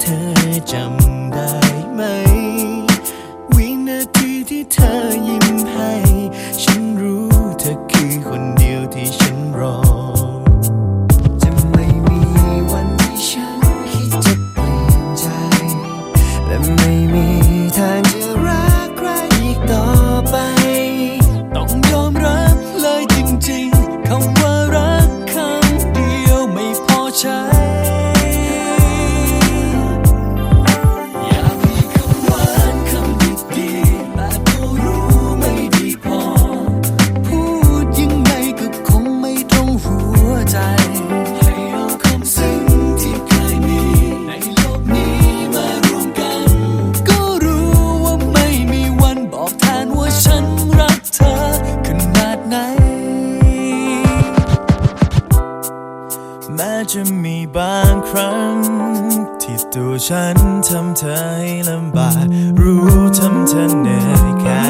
เธอจำได้ไหม วินาทีที่เธอยิ้มให้ ฉันรู้เธอคือคนเดียวที่ฉันรอ จะไม่มีวันที่ฉันคิดจะเปลี่ยนใจ และไม่มีทางจะรักใครอีกต่อไป ต้องยอม จะมีบางครั้ง ที่ตัวฉันทำเธอให้ลำบาก รู้ทำเธอเหนื่อยแค่